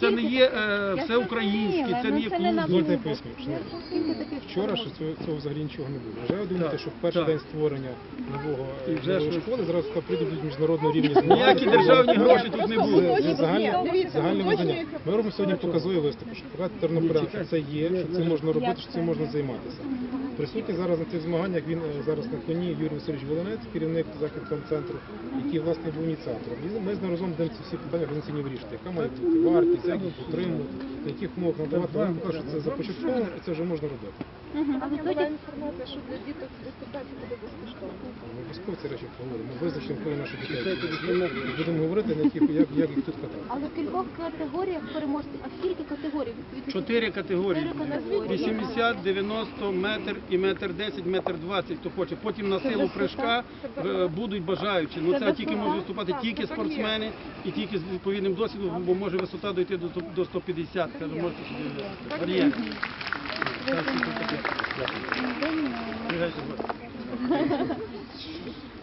Це не є е, всеукраїнське, це не є ну, не клуб. Дозвольте поясню. Вчора що цього, цього взагалі нічого не було. Вже ви думаєте, що в перший так. день створення нового І вже нової щось- школи зразу сказали, прийдуть міжнародного рівня змагання. Ніякі державні гроші тут не буде. Це загальне, загальне визнання. Ми робимо сьогодні показові виступи, що показати тернополян, що це є, що це можна робити, що цим можна займатися. Присутній зараз на цих змаганнях, він е, зараз на коні Юрій Васильович Волонець, керівник західного центру, який власне був ініціатором. І Ми з ним разом будемо ці всі питання організаційні вирішити, яка має бути вартість, як утримувати, яких умовах надавати. Вони кажуть, що це започатковано і це вже можна робити. А ви Була інформація, що для діток дискотеки буде безкоштовно. Ми обов'язково ці речі поговоримо. Ми визначимо, коли наші дітей. Будемо говорити, на яких, як, як їх тут катати. але в кількох категоріях переможці, а скільки категорій? Чотири категорії. Чотири категорії. 80, 90, метр і метр 10, метр 20, хто хоче. Потім на силу прыжка е, будуть бажаючі. Ну це тільки можуть виступати тільки спортсмени і тільки з відповідним досвідом, бо може висота дойти до, до 150. Каже, можете собі взяти.